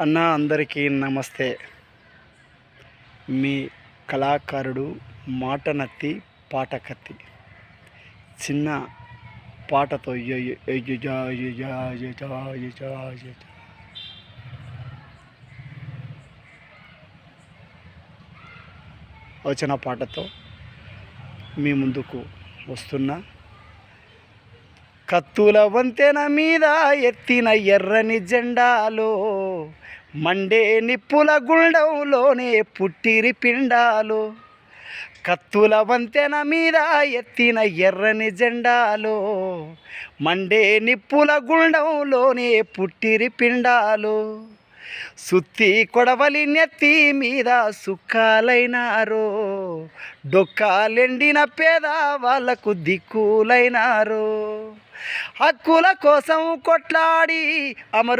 అన్న అందరికీ నమస్తే మీ కళాకారుడు మాట నత్తి పాట కత్తి చిన్న పాటతో వచ్చిన పాటతో మీ ముందుకు వస్తున్నా కత్తుల వంతెన మీద ఎత్తిన ఎర్రని జెండాలో మండే నిప్పుల గుండంలోనే పుట్టిరి పిండాలు. కత్తుల వంతెన మీద ఎత్తిన ఎర్రని జెండాలో మండే నిప్పుల గుండంలోనే పుట్టిరి పిండాలు. సుత్తి కొడవలి నెత్తి మీద సుక్కాలైనారో డొక్కాలెండిన పేద వాళ్ళకు దిక్కులైనారో. హక్కుల కోసం కొట్లాడి అమరు